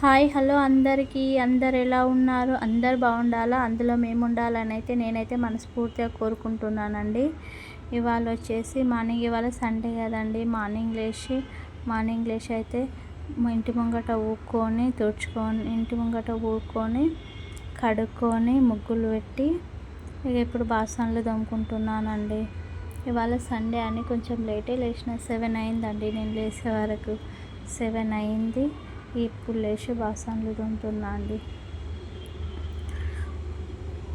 Hi hello అందరికీ. అందరు ఎలా ఉన్నారు? అందరు బాగుండాలా? అందులో మేము ఉండాలని అయితే నేనైతే మనస్ఫూర్తిగా కోరుకుంటున్నానండి. ఇవాళ వచ్చేసి మార్నింగ్ ఇవాళ సండే కదండి. మార్నింగ్ లేచి మార్నింగ్ లేచి అయితే ఇంటి ముంగట ఊక్కొని తుడుచుకొని ఇంటి ముంగట ఊక్కొని కడుక్కొని ముగ్గులు పెట్టి ఇక ఇప్పుడు బాసనలు దమ్ముకుంటున్నానండి ఇవాళ సండే అని కొంచెం లేటే లేచిన సెవెన్ అయిందండి. నేను లేచే వరకు సెవెన్ అయింది. ఇప్పుడు లేచి బాసనలు తోముతున్నా అండి.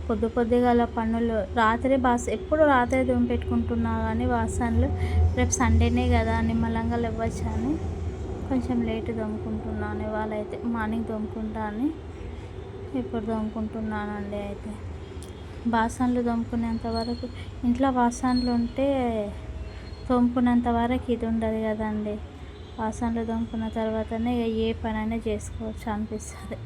పొద్దు పొద్దుగాల పనులు రాత్రి బాస ఎప్పుడు రాత్రి దుమ్ము పెట్టుకుంటున్నా కానీ బాసన్లు రేపు సండేనే కదా నిమ్మలంగా లేవచ్చు అని కొంచెం లేట్ దొమ్ముకుంటున్నాను ఇవాళ అయితే మార్నింగ్ దొమ్ముకుంటాను ఇప్పుడు దొమ్ముకుంటున్నానండి అయితే. బాసనలు దొమ్ముకునేంత వరకు ఇంట్లో బాసనలు ఉంటే తోముకునేంత వరకు ఇది ఉండదు కదండి. బాసనలు తోముకున్న తర్వాతనే ఇక ఏ పనైనా చేసుకోవచ్చు అనిపిస్తుంది.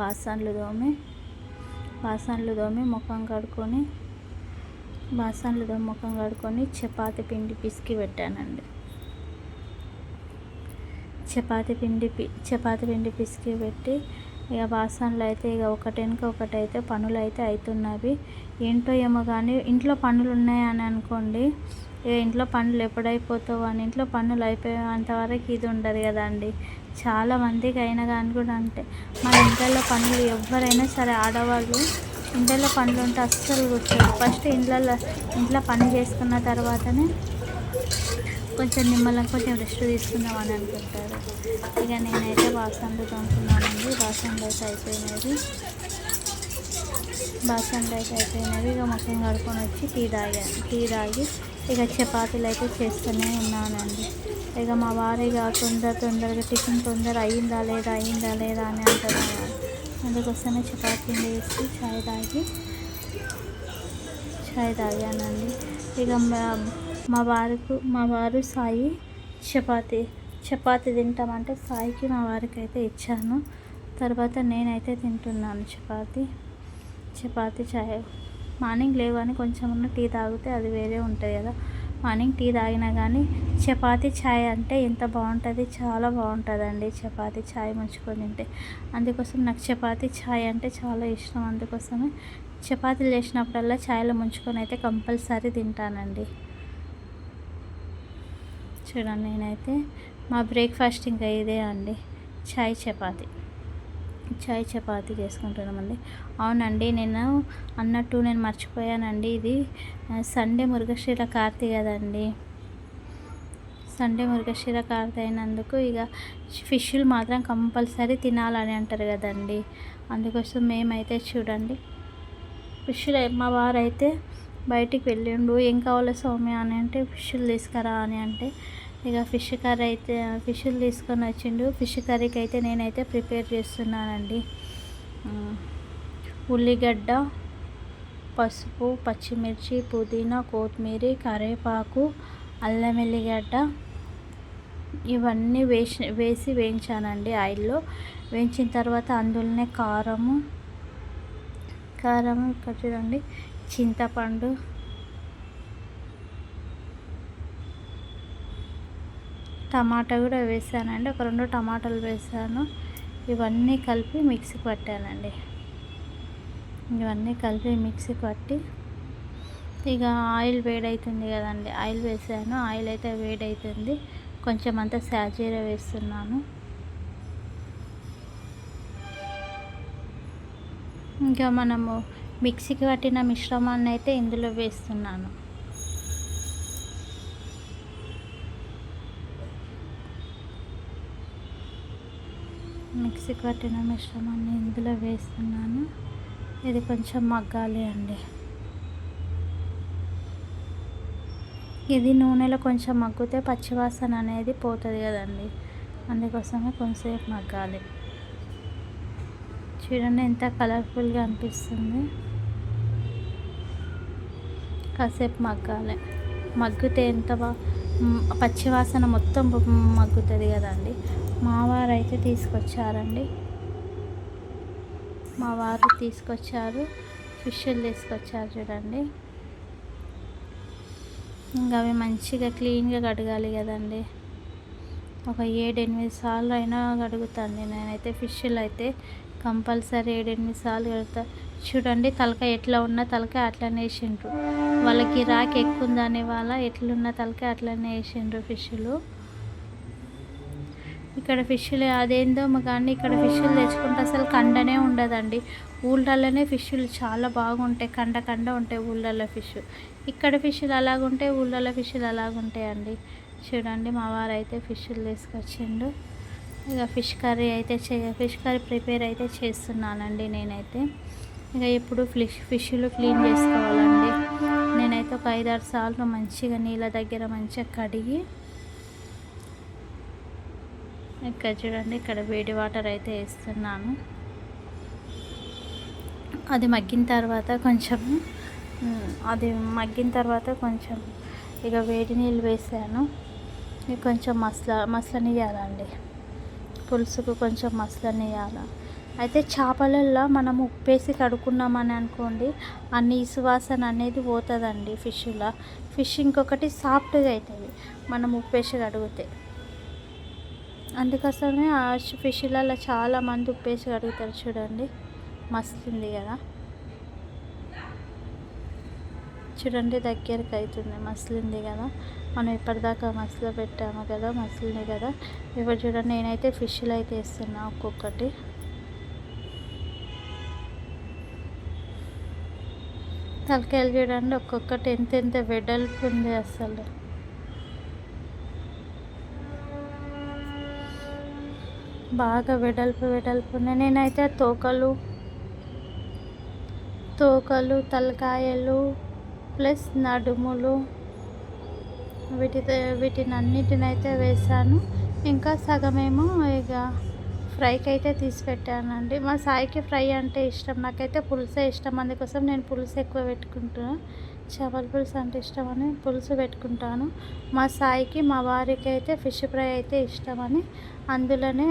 బాసన్లు తోమి బాసనలు తోమి ముఖం కడుక్కొని బాసన్లు తోమి ముఖం కడుక్కొని చపాతి పిండి పిసికి పెట్టానండి. చపాతి పిండి పి చపాతి పిండి పిసికి పెట్టి ఇక వాసనలు అయితే ఇక ఒకటి ఒకటి అయితే పనులు అయితే అవుతున్నవి ఏంటో ఏమో కానీ ఇంట్లో పనులు ఉన్నాయని అనుకోండి ఇక ఇంట్లో పనులు ఎప్పుడైపోతావు అని ఇంట్లో పనులు అయిపోయేంతవరకు ఇది ఉండదు కదండి. చాలా మందికి అయినా కానీ కూడా అంటే మన ఇంట్లో పనులు ఎవరైనా సరే ఆడవాళ్ళు ఇంట్లో పనులు ఉంటే అస్సలు కూర్చోదు ఫస్ట్ ఇంట్లో ఇంట్లో పని చేసుకున్న తర్వాతనే కొంచెం నిమ్మలం కొంచెం రెస్ట్ తీసుకుందాం అని అనుకుంటారు. ఇక నేనైతే బాసనలు తోముకున్నానండి బాసనలు అయితే అయిపోయినవి బాసనలు అయితే అయిపోయినవి ఇక ముఖం కడుకొని వచ్చి టీ తాగాను టీ తాగి ఇక చపాతీలు అయితే చేస్తూనే ఉన్నానండి. ఇక మా వారు ఇక తొందర తొందరగా టిఫిన్ తొందర అయ్యిందా లేదా అయిందా లేదా అని అంటున్నాను అందుకోసమే చపాతీలు వేసి చాయ్ తాగి చాయ్ తాగానండి. ఇక మా వారికి మా వారు సాయి చపాతి చపాతి తింటామంటే సాయికి మా వారికి అయితే ఇచ్చాను. తర్వాత నేనైతే తింటున్నాను చపాతి చపాతి చాయ్. మార్నింగ్ లేవని కొంచెం ఉన్న టీ తాగితే అది వేరే ఉంటుంది కదా. మార్నింగ్ టీ తాగినా కానీ చపాతి ఛాయ్ అంటే ఎంత బాగుంటుంది చాలా బాగుంటుందండి చపాతి ఛాయ్ ముంచుకొని తింటే. అందుకోసం నాకు చపాతి ఛాయ్ అంటే చాలా ఇష్టం. అందుకోసమే చపాతీలు చేసినప్పుడల్లా ఛాయ్లో ముంచుకొని అయితే కంపల్సరీ తింటానండి. చూడండి నేనైతే. మా బ్రేక్ఫాస్ట్ ఇంకా ఇదే అండి. చాయ్ చపాతి. చాయ్ చపాతి చేసుకుంటున్నామండి. అవునండి నేను అన్నట్టు నేను మర్చిపోయానండి ఇది. సండే మురుగశీల కార్తీ కదండి. సండే మురుగశీల కార్తీ అయినందుకు ఇక ఫిష్లు మాత్రం కంపల్సరీ తినాలని అంటారు కదండి. అందుకోసం మేమైతే చూడండి. ఫిష్లు మా వారైతే బయటికి వెళ్ళిండు. ఏం కావాలో సౌమ్య అని అంటే ఫిష్లు తీసుకురా అని అంటే ఇక ఫిష్ కర్రీ అయితే ఫిష్లు తీసుకొని వచ్చిండు. ఫిష్ కర్రీకి అయితే నేనైతే ప్రిపేర్ చేస్తున్నానండి. ఉల్లిగడ్డ పసుపు పచ్చిమిర్చి పుదీనా కొత్తిమీర కరివేపాకు అల్లం వెల్లిగడ్డ ఇవన్నీ వేసి వేసి వేయించానండి ఆయిల్లో. వేయించిన తర్వాత అందులోనే కారము కారము ఇక్కడ చూడండి చింతపండు టమాటా కూడా వేసానండి. ఒక రెండు టమాటాలు వేసాను. ఇవన్నీ కలిపి మిక్సీ పట్టానండి. ఇవన్నీ కలిపి మిక్సీ పట్టి ఇక ఆయిల్ వేడవుతుంది కదండి. ఆయిల్ వేసాను. ఆయిల్ అయితే వేడవుతుంది కొంచెం అంతా సాజీరా వేస్తున్నాను. ఇంకా మనము మిక్సీకి పట్టిన మిశ్రమాన్ని అయితే ఇందులో వేస్తున్నాను. మిక్సీ పట్టిన మిశ్రమాన్ని ఇందులో వేస్తున్నాను. ఇది కొంచెం మగ్గాలి అండి. ఇది నూనెలో కొంచెం మగ్గితే పచ్చివాసన అనేది పోతుంది కదండి. అందుకోసమే కొంచెంసేపు మగ్గాలి. చూడండి ఎంత కలర్ఫుల్గా అనిపిస్తుంది. కాసేపు మగ్గాలి. మగ్గితే ఎంత పచ్చివాసన మొత్తం మగ్గుతుంది కదండి. మావారు అయితే తీసుకొచ్చారండి. మా వారు తీసుకొచ్చారు ఫిష్లు తీసుకొచ్చారు చూడండి. ఇంకా అవి మంచిగా క్లీన్గా కడగాలి కదండి. ఒక ఏడెనిమిది సార్లు అయినా కడుగుతాను నేనైతే ఫిష్లు అయితే కంపల్సరీ ఏడెనిమిది సార్లు కడుగుతా. చూడండి తలకాయ ఎట్లా ఉన్నా తలకాయ అట్లనే వేసిండ్రు. వాళ్ళకి రాక్ ఎక్కువ ఉందనే వాళ్ళ ఎట్లున్న తలకాయ అట్లనే వేసిండ్రు ఫిష్లు. ఇక్కడ ఫిష్లు అదేందో కానీ ఇక్కడ ఫిష్లు తెచ్చుకుంటే అసలు కండనే ఉండదండి. ఊళ్ళల్లోనే ఫిష్లు చాలా బాగుంటాయి కండ కండ ఉంటాయి ఊళ్ళల్లో ఫిష్ ఇక్కడ ఫిష్లు అలాగుంటాయి ఊళ్ళల్లో ఫిష్లు అలాగుంటాయండి చూడండి మా వారు అయితే ఫిష్లు తీసుకొచ్చిండు. ఇక ఫిష్ కర్రీ అయితే చే ఫిష్ కర్రీ ప్రిపేర్ అయితే చేస్తున్నానండి నేనైతే. ఇక ఎప్పుడు ఫిష్ ఫిష్లు క్లీన్ చేసుకోవాలండి. నేనైతే ఒక ఐదారు సార్లు మంచిగా నీళ్ళ దగ్గర మంచిగా కడిగి ఇక్కడ చూడండి ఇక్కడ వేడి వాటర్ అయితే వేస్తున్నాను. అది మగ్గిన తర్వాత కొంచెం అది మగ్గిన తర్వాత కొంచెం ఇక వేడి నీళ్ళు వేసాను. ఇక కొంచెం మసలా మసలనియాలండి పులుసుకు కొంచెం మసలనియాల అయితే చేపలల్లో మనం ఉప్పేసి కడుక్కున్నామని అనుకోండి ఆ నీసు వాసన అనేది పోతుందండి ఫిష్లో. ఫిష్ ఇంకొకటి సాఫ్ట్గా అవుతుంది మనం ఉప్పేసి కడిగితే. అందుకోసమే ఆ ఫిష్లలో చాలా మంది ఉప్పేసి కడుగుతారు చూడండి. మస్తుంది కదా. చూడండి దగ్గరికి అవుతుంది మసిలింది కదా. మనం ఇప్పటిదాకా మసలు పెట్టాము కదా మసిలింది కదా. ఇప్పుడు చూడండి నేనైతే ఫిష్లు అయితే వేస్తున్నా ఒక్కొక్కటి. తలకాయలు చూడండి ఒక్కొక్కటి ఎంత ఎంత వెడల్పు ఉంది అసలు. బాగా వెడల్పు వెడల్పు నేనైతే తోకలు తోకలు తలకాయలు ప్లస్ నడుములు వీటి వీటిని అన్నిటినైతే వేసాను. ఇంకా సగమేమో ఇక ఫ్రైకి అయితే తీసి పెట్టానండి. మా సాయికి ఫ్రై అంటే ఇష్టం. నాకైతే పులుసే ఇష్టం. అందుకోసం నేను పులుసు ఎక్కువ పెట్టుకుంటున్నాను చేపల పులుసు అంటే ఇష్టమని పులుసు పెట్టుకుంటాను. మా సాయికి మా వారికి అయితే ఫిష్ ఫ్రై అయితే ఇష్టమని అందులోనే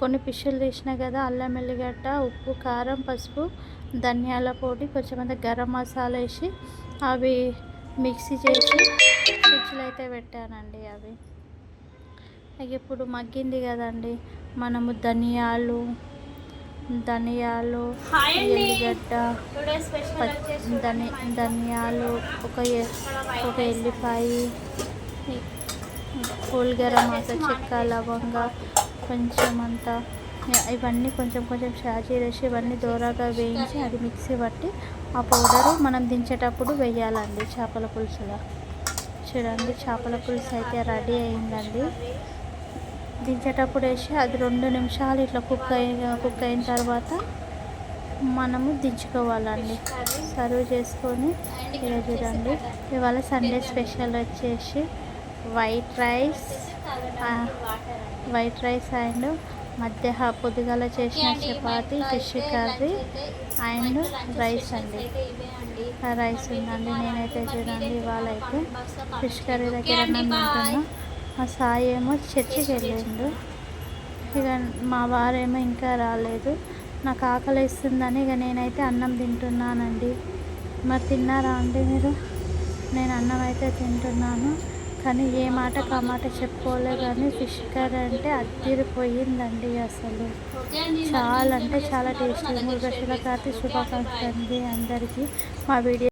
కొన్ని ఫిష్లు తీసిన కదా అల్లం ఎల్లిగడ్డ ఉప్పు కారం పసుపు ధనియాల పొడి కొంచెం అంత గరం మసాలా వేసి అవి మిక్సీ చేసి ఫ్రిడ్జ్లో అయితే పెట్టానండి అవి. ఇప్పుడు మగ్గింది కదండి. మనము ధనియాలు ధనియాలు ఎల్లిగడ్డ పచ్చి ధని ధనియాలు ఒక ఒక ఎల్లిపాయ హోల్ గరం మసాలా చెక్క లవంగ కొంచెం అంతా ఇవన్నీ కొంచెం కొంచెం షాజీ వేసి ఇవన్నీ దూరగా వేయించి అది మిక్సీ పట్టి ఆ పౌడరు మనం దించేటప్పుడు వేయాలండి చేపల పులుసులో. చూడండి చేపల పులుసు అయితే రెడీ అయిందండి. దించేటప్పుడు వేసి అది రెండు నిమిషాలు ఇట్లా కుక్ అయిన కుక్ అయిన తర్వాత మనము దించుకోవాలండి. సర్వ్ చేసుకొని ఇలా చూడండి. ఇవాళ సండే స్పెషల్ వచ్చేసి white rice white rice and మధ్య పొద్దుగాల చేసిన chapati fish curry and rice అండి. రైస్ ఉందండి. నేనైతే చూడండి ఇవాళ అయితే ఫిష్ కర్రీ దగ్గర అన్నం మా సాయి ఏమో చర్చికి వెళ్ళిండు. ఇక మా వారేమో ఇంకా రాలేదు. నాకు ఆకలి వేస్తుందని ఇక నేనైతే అన్నం తింటున్నానండి. మరి తిన్నారా అండి మీరు? నేను అన్నం అయితే తింటున్నాను. కానీ ఏ మాట కా మాట చెప్పుకోలే కానీ ఫిష్ కర్రీ అంటే అద్దిరిపోయిందండి అసలు. చాలా అంటే చాలా టేస్టీ. మూడు దశల కార్తీ శుభాకాంక్షలు అండి అందరికీ. మా వీడియో